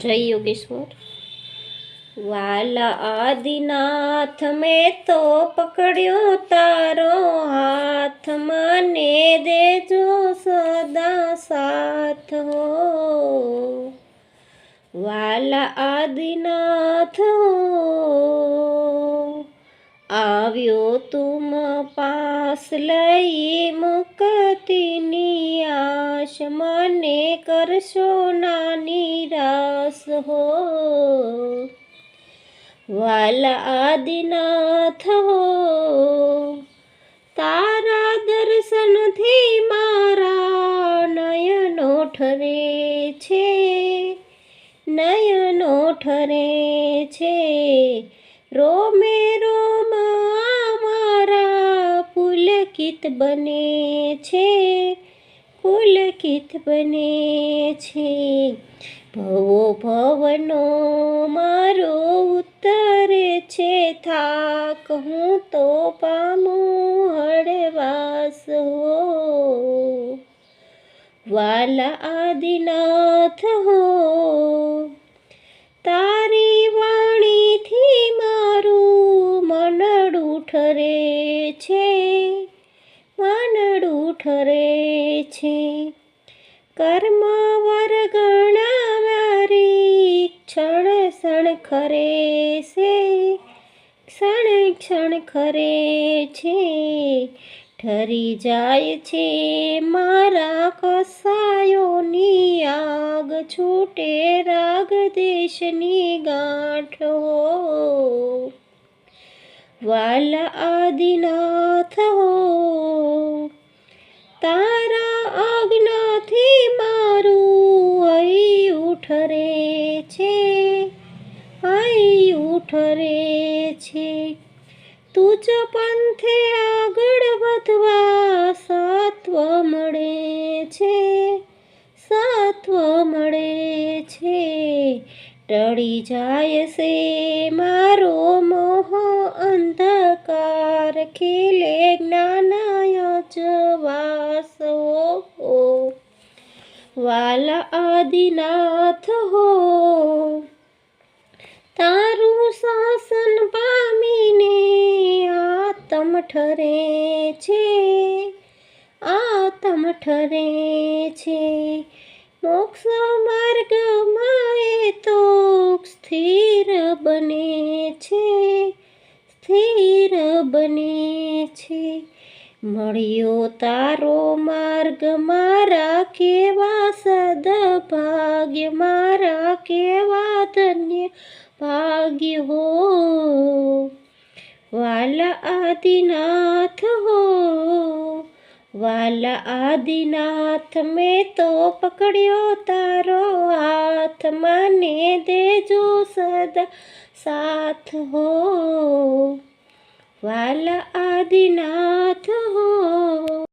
જય યોગેશ્વર. વાલા આદિનાથ મેં તો પકડ્યો તારો હાથ, મને દેજો સદા સાથ હો. વાલા આદિનાથ આવ્યો તુમ પાસ લઈ મુકતિની આશ, મને કરશો હો વાલા આદિનાથ હો તારા દર્શનથી મારા નયનો ઠરે છે નયનો ઠરે છે રોમે રોમ મારા પુલકિત બને છે પુલકિત બને છે ભવો ભવનો મારો ઉત્તરે છે થાક, હું તો પામું હળવાસ હો. વાલા આદિનાથ હો, તારી વાણીથી મારું મનડું ઠરે છે મનડું ઠરે છે. કર્મ ખરે છે. ક્ષણ ક્ષણ ખરે છે. ઠરી જાય છે મારા કસાયોની આગ, છૂટે રાગ દેશની ગાંઠો. વાલા આદિનાથ હો તારા આજ્ઞાથી હૈયું ઉઠરે છે. તુજ પંથે આગળ વધવા સત્વ મળે છે. સત્વ મળે છે. ટળી જાય છે મારો મોહ અંધકાર ખીલે જ્ઞાનાય જવાસો વાલા આદિનાથ હો તારું શાસન પામીને આતમ ઠરે છે, આતમ ઠરે છે. મોક્ષ માર્ગમાં એ તો સ્થિર બને છે, સ્થિર બને છે. મળ્યો તારો માર્ગ મારા કેવા સદભાગ્ય, મારા કેવા ધન્ય ભાગ્ય હો. વાલા આદિનાથ હો, વાલા આદિનાથ મેં તો પકડ્યો તારો હાથ, મને દેજો સદા સાથ હો. વાલા આદિનાથ હો